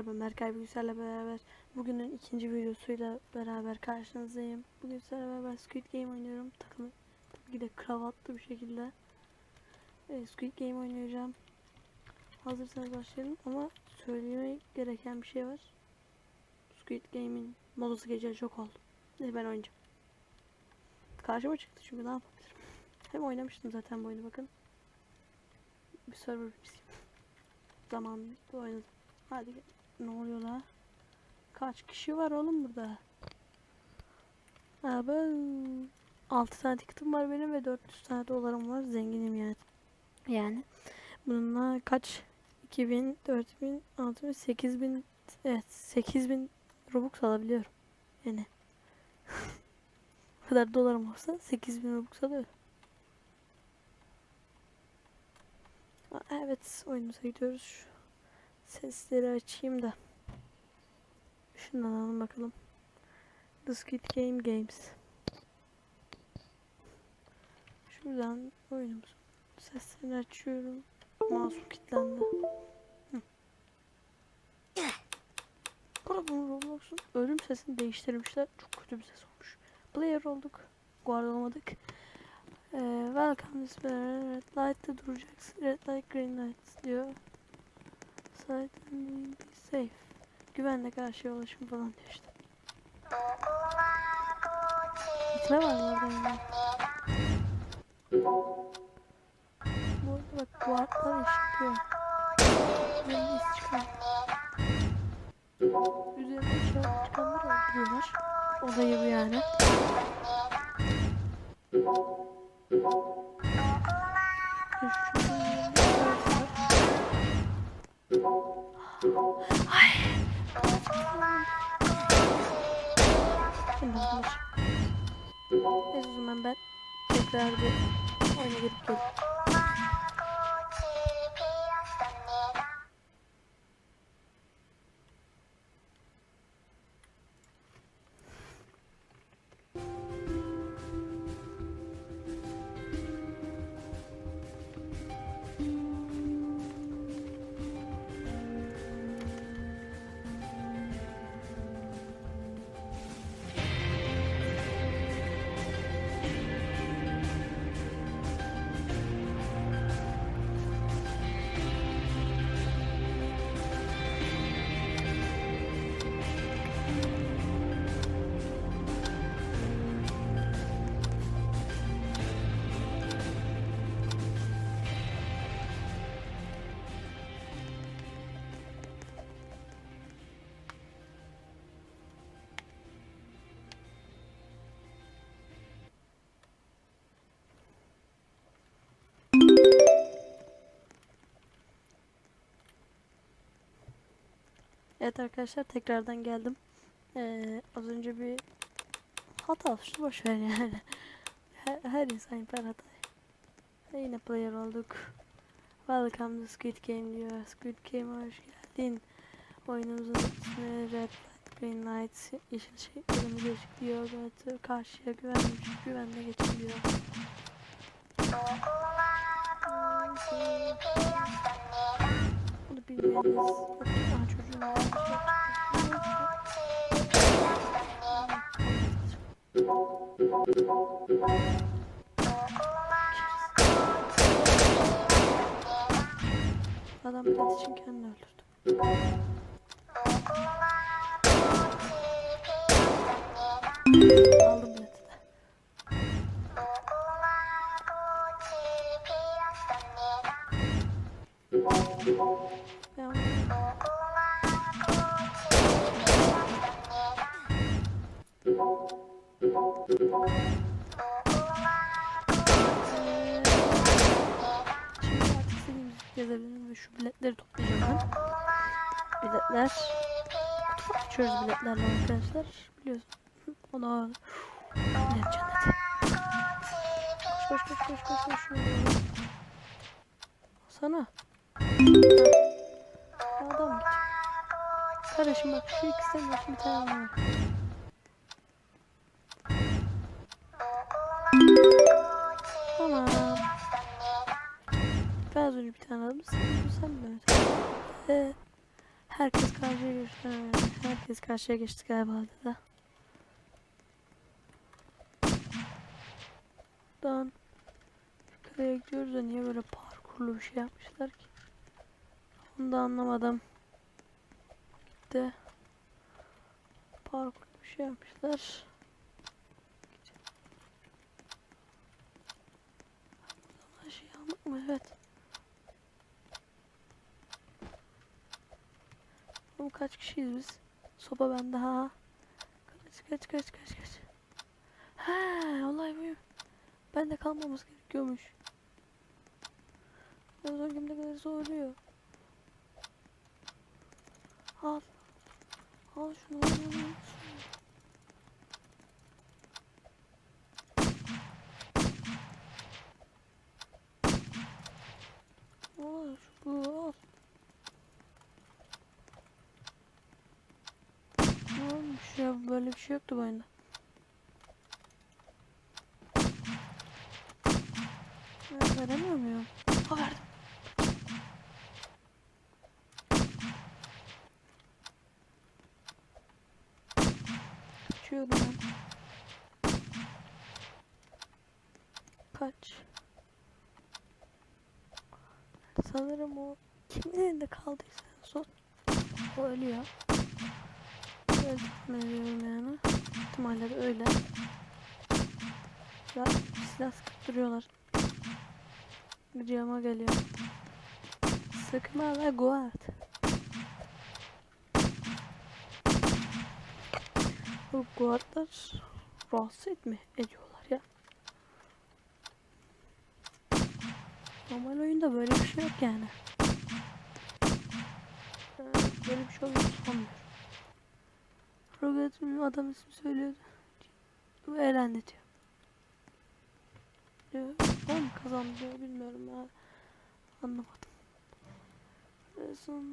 Arkadaşlar ben Berkay Bilgisayar'la beraber bugünün ikinci videosuyla beraber karşınızdayım. Bugün sizlerle beraber Squid Game oynuyorum. Takımı tabii ki de kravatlı bir şekilde e, Squid Game oynayacağım. Hazırsanız başlayalım ama söylemek gereken bir şey var. Squid Game'in modası gece çok oldu. Neyse ben oynayacağım. Karşıma çıktı çünkü ne yapabilirim. Hem oynamıştım zaten bu oyunu bakın. Bir server birisiyim. Zamanında oynadım. Hadi gel. Ne oluyor la? Kaç kişi var oğlum burada? Abi 6 tane ticketim var benim ve 400 tane dolarım var. Zenginim yani. Yani bununla kaç 2000, 4000, 6000, 8000 evet 8000 Robux alabiliyorum. Yani kadar dolarım olsa 8000 Robux alıyorum. Evet oyunumuza gidiyoruz. Sesleri açayım da. Şundan alalım bakalım. The Squid Game Games. Şuradan oyunumuz. Seslerini açıyorum. Masum kilitlendi. Burada bunu Roblox'un ölüm sesini değiştirmişler. Çok kötü bir ses olmuş. Player olduk. Guard olmadık. Ee, welcome this red light'ta duracaksın. Red light green light diyor. Be safe. Güvenle karşıya ulaşım falan diyor işte. Gitme var mı orada yine? Bu arada bak bu artlar ışıklıyor. Üzerinde iz çıkan. Üzerinde çıkan, çıkanları öldürüyorlar. Olayı bu yani. Ay. Tamamdır. Neyse o zaman ben tekrar bir oyuna girip gelip. Evet arkadaşlar tekrardan geldim. Ee, az önce bir hata olmuştu boş ver yani. Her, her insan yapar hata. Yine player olduk. Welcome to Squid Game diyor. Squid Game'e hoş geldin. Oyunumuzun ismi Red Light, Green Light. Yeşil şey ışık diyor. Evet, karşıya güven, güvenle geçin diyor. Bunu bilmeliyiz. Adam bilet için kendini öldürdü. Aldım Şimdi artık istediğimiz gezebilirim ve şu biletleri toplayacağım ben. Biletler. Kutu açıyoruz biletlerle arkadaşlar. Biliyorsun. O da bilet cenneti. Koş koş koş koş koş koş. Sana. Adam git. Kardeşim bak şu ikisinden bir tane var. Tamam. Ben az önce bir tane aldım. Sen, sen mi? Ee, Herkes karşıya geçti. Herkes karşıya geçti galiba da. Buradan yukarıya gidiyoruz da niye böyle parkurlu bir şey yapmışlar ki? Onu da anlamadım. Gitti. Parkurlu bir şey yapmışlar. Buradan şey almak Evet. Oğlum kaç kişiyiz biz? Sopa bende ha. Kaç kaç kaç kaç kaç. He olay bu. Bende kalmamız gerekiyormuş. En son kimde kadar soruyor. Al. Al şunu. Al şu bu al. Ne olmuş ya böyle bir şey yoktu bu oyunda. Ben veremiyor muyum? Ha verdim. Kaçıyorum ben. Kaç. Sanırım o kimin elinde kaldıysa son o ölüyor. Ediyorum yani. İhtimalle de öyle. Ya silah sıkıp duruyorlar. Gıcığıma geliyor. Sıkma la guard. Bu guardlar rahatsız etme ediyorlar ya. Normal oyunda böyle bir şey yok yani. Böyle bir şey olduğunu sanmıyorum. Rogat'ın adam ismi söylüyordu. Bu elendi diyor. Diyor. O mu kazandı diyor bilmiyorum ya. Anlamadım. Reason...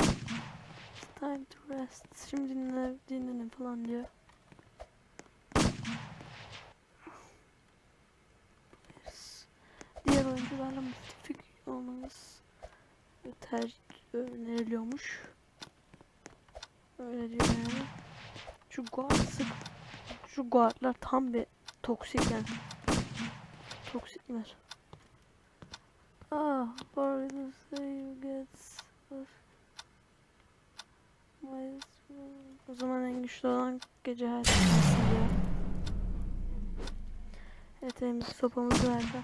It's time to rest. Şimdi dinle, dinlenin falan diyor. Diğer oyuncularla müttefik olmanız tercih öneriliyormuş. Öyle diyor yani. Şu guard. Şu guardlar tam bir toksik yani. Toksikler. Ah, the say gets o zaman en güçlü olan gece her şey diyor. Evet elimize sopamızı verdi.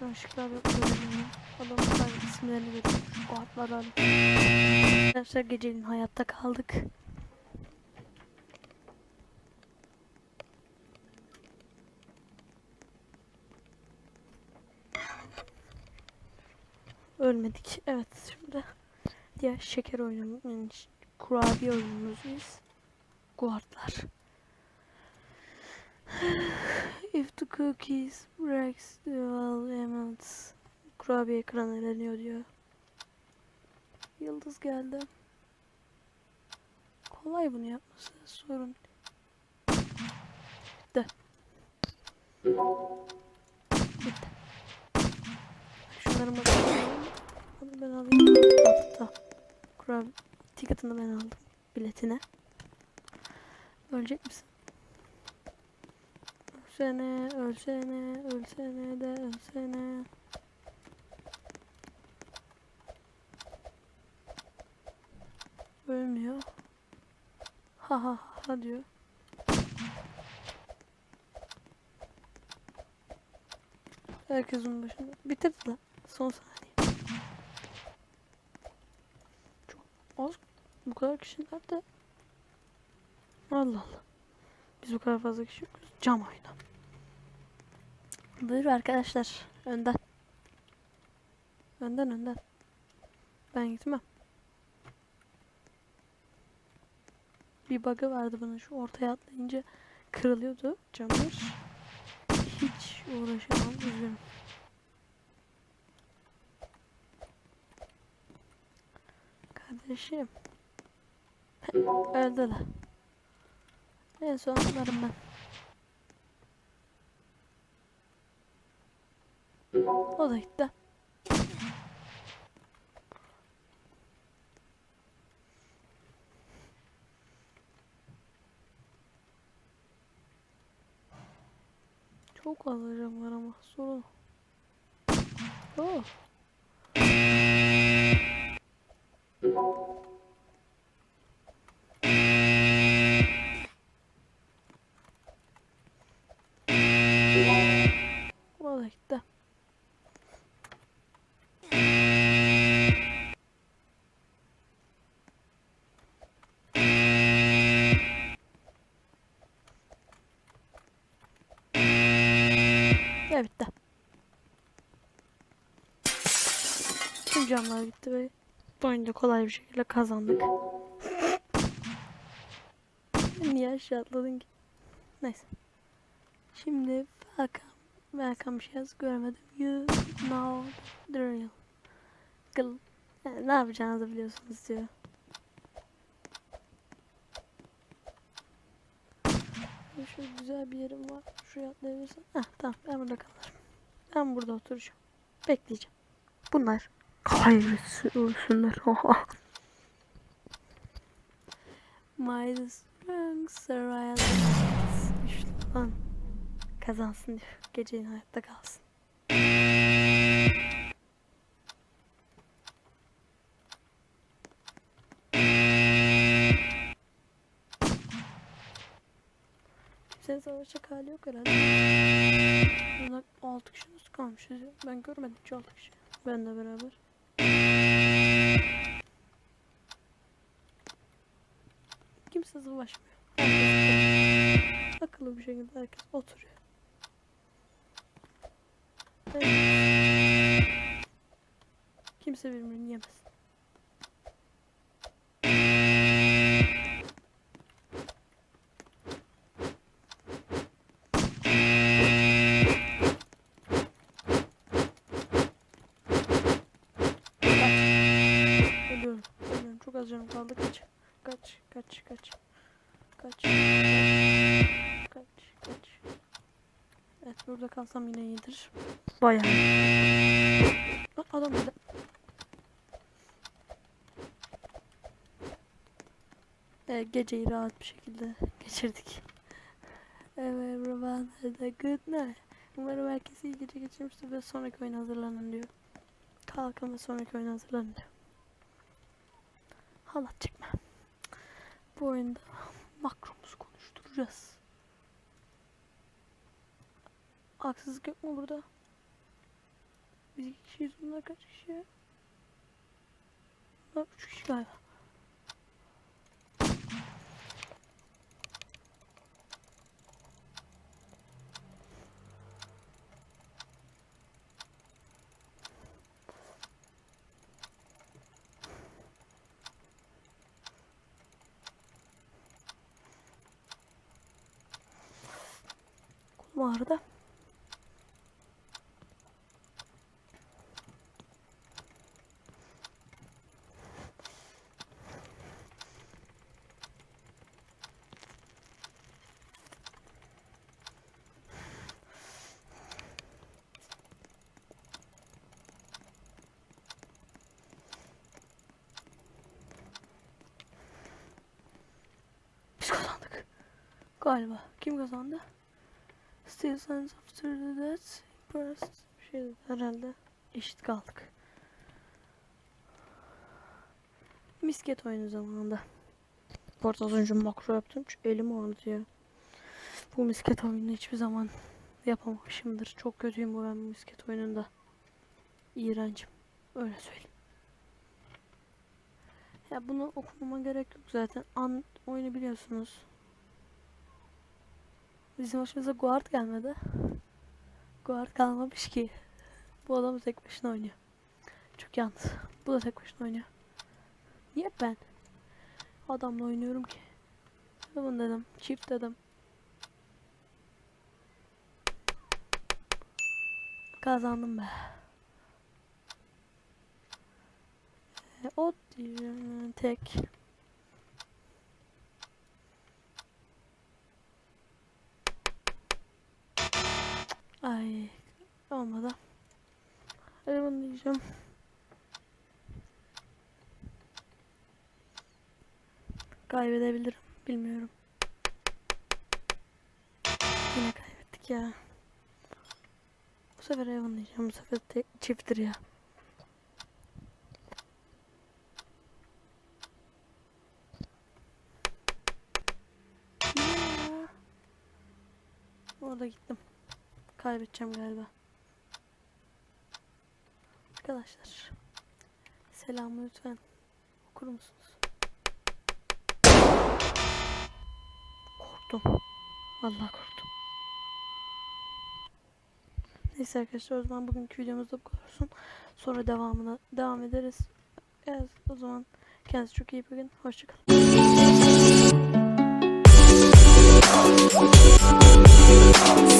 Şu görünüyor. Adamın sadece isimlerini. Şu guardlar alayım. Arkadaşlar gecenin hayatta kaldık. Ölmedik. Evet şimdi diğer şeker oyunumuz, kurabiye oyunumuzdayız. Guardlar. If the cookies all elements. Kurabiye ekran eleniyor diyor. Yıldız geldi. Kolay bunu yapması sorun. Bitti. Bitti. Şunları bakalım. Onu ben alayım. Altta. Kural ticket'ını ben aldım. Biletine. Ölecek misin? Ölsene, ölsene, ölsene de ölsene. Ölmüyor. Ha ha ha diyor. Herkesin başında. Bitirdi lan. Son saniye. Çok az. Bu kadar kişi nerede? Allah Allah. Biz bu kadar fazla kişi yokuz. Cam oyunu. Buyur arkadaşlar. Önden. Önden önden. Ben gitmem. Bir bug'ı vardı bunun şu ortaya atlayınca kırılıyordu camlar. Hiç uğraşamam üzgünüm. Kardeşim. Öldü de. En son varım ben. O da gitti. Çok alacağım var ama sorun. Oh. Gitti ve bu oyunda kolay bir şekilde kazandık. Niye aşağı atladın ki? Neyse. Şimdi welcome. Welcome bir şey yaz göremedim. You know the real. Gıl. Yani ne yapacağınızı biliyorsunuz diyor. Şöyle güzel bir yerim var. Şuraya atlayabilirsin. Heh tamam ben burada kalırım. Ben burada oturacağım. Bekleyeceğim. Bunlar kaybetsinler. Oha. My strengths are İşte lan. Kazansın diyor. Geceyin hayatta kalsın. Kimsenin savaşacak hali yok herhalde. Bunlar 6 kişi nasıl kalmışız ya? Ben görmedim hiç 6 kişi. Ben de beraber. Kimse. Herkes akıllı bir şekilde herkes oturuyor. Evet. Kimse birbirini yemesin. Kalsam yine iyidir. Bayağı. Aa, Adam burada. Ee, geceyi rahat bir şekilde geçirdik. Evet, everyone had a good night. Umarım herkes iyi gece geçirmiştir ve sonraki oyuna hazırlanın diyor. Kalkın ve sonraki oyuna hazırlanın diyor. Halat çekme. Bu oyunda makromuzu konuşturacağız. Haksızlık yok mu burada? Biz iki kişiyiz bunlar kaç kişi? Bunlar üç kişi galiba. Kolum ağrıdı. Kazandık. Galiba. Kim kazandı? Still signs after death. Burst. Bir şey herhalde. Eşit kaldık. Misket oyunu zamanında. Bu arada az önce makro yaptım çünkü elim ağrıdı Bu misket oyununu hiçbir zaman yapamamışımdır. Çok kötüyüm bu ben bu misket oyununda. İğrencim. Öyle söyleyeyim. Ya bunu okumama gerek yok zaten. An oyunu biliyorsunuz. Bizim başımıza guard gelmedi. Guard kalmamış ki. Bu adam tek başına oynuyor. Çok yalnız. Bu da tek başına oynuyor. Niye ben? Adamla oynuyorum ki. Dedim dedim. Çift dedim. Kazandım be. O. Tek. Ay olmadı. Hadi bunu diyeceğim. Kaybedebilirim. Bilmiyorum. Yine kaybettik ya. sefer Evan diyeceğim. Bu sefer çifttir ya. Burada gittim. Kaybedeceğim galiba. Arkadaşlar. Selamı lütfen. Okur musunuz? Korktum. Vallahi korktum. Neyse arkadaşlar o zaman bugünkü videomuzda bu kadar olsun. Sonra devamına devam ederiz. Evet, o zaman kendinize çok iyi bakın. Hoşçakalın. Thank.